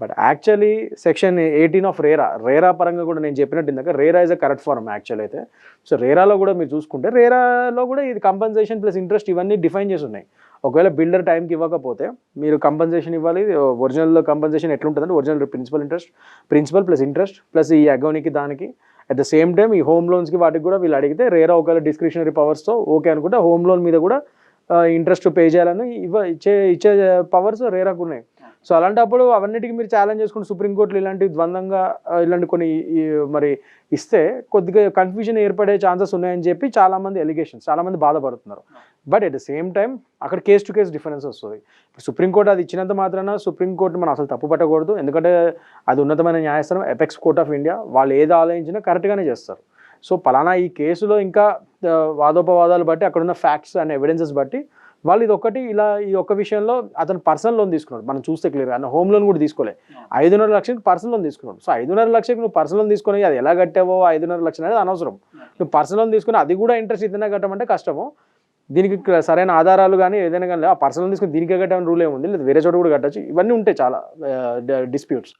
But actually section eighteen of RERA RERA పరంగా కూడా నేను చెప్పినట్టు ఇందాక RERA is a correct form actual అయితే. సో రేరాలో కూడా మీరు చూసుకుంటే రేరాలో కూడా ఇది కంపెన్సేషన్ ప్లస్ ఇంట్రెస్ట్ ఇవన్నీ డిఫైన్ చేసి ఉన్నాయి. ఒకవేళ బిల్డర్ టైంకి ఇవ్వకపోతే మీరు కంపన్సేషన్ ఇవ్వాలి ఒరిజినల్ కంపన్సేషన్ ఎట్లుంటుందంటే original principal interest principal plus interest plus ఈ అకౌంట్కి దానికి. అట్ ద సేమ్ టైం ఈ హోమ్ లోన్స్కి వాటికి కూడా వీళ్ళు అడిగితే రేరా ఒకవేళ డిస్క్రిప్షనరీ పవర్స్తో ఓకే అనుకుంటే హోమ్ లోన్ మీద కూడా ఇంట్రెస్ట్ పే చేయాలని ఇవ్వ ఇచ్చే ఇచ్చే పవర్స్ రేరాకు ఉన్నాయి. సో అలాంటప్పుడు అవన్నిటికీ మీరు ఛాలెంజ్ చేసుకుంటే సుప్రీంకోర్టులు ఇలాంటి ద్వంద్వంగా ఇలాంటి కొన్ని మరి ఇస్తే కొద్దిగా కన్ఫ్యూజన్ ఏర్పడే ఛాన్సెస్ ఉన్నాయని చెప్పి చాలామంది ఎలిగేషన్స్ చాలామంది బాధపడుతున్నారు. But at the same time అక్కడ కేస్ టు కేస్ డిఫరెన్స్ వస్తుంది ఇప్పుడు సుప్రీంకోర్టు అది ఇచ్చినంత మాత్రాన సుప్రీంకోర్టు మనం అసలు తప్పు పట్టకూడదు. ఎందుకంటే అది ఉన్నతమైన న్యాయస్థానం ఎపెక్స్ కోర్ట్ ఆఫ్ ఇండియా వాళ్ళు ఏది ఆలోచించినా కరెక్ట్గానే చేస్తారు. సో పలానా ఈ కేసులో ఇంకా వాదోపవాదాలు బట్టి అక్కడ ఉన్న ఫ్యాక్ట్స్ అండ్ ఎవిడెన్సెస్ బట్టి వాళ్ళు ఇది ఒకటి ఇలా ఈ ఒక్క విషయంలో అతను పర్సనల్ లోన్ తీసుకున్నాడు. మనం చూస్తే క్లియర్ అన్న హోమ్ లోన్ కూడా తీసుకోలే. ఐదున్నర లక్షలకి పర్సనల్ లోన్ తీసుకున్నాడు. సో ఐదున్నర లక్షలకి నువ్వు పర్సనల్ లోన్ తీసుకొని అది ఎలా కట్టావో ఐదున్నర లక్షలు అనేది అనవసరం. నువ్వు పర్సనల్ లోన్ తీసుకుని అది కూడా ఇంట్రెస్ట్ ఇతనే కట్టమంటే కష్టము. దీనికి సరైన ఆధారాలు కానీ ఏదైనా కానీ ఆ పర్సనల్ తీసుకుని దీనికే కట్టామని రూల్ ఏముంది? లేదా వేరే చోట కూడా కట్టచ్చు. ఇవన్నీ ఉంటాయి చాలా డిస్ప్యూట్స్.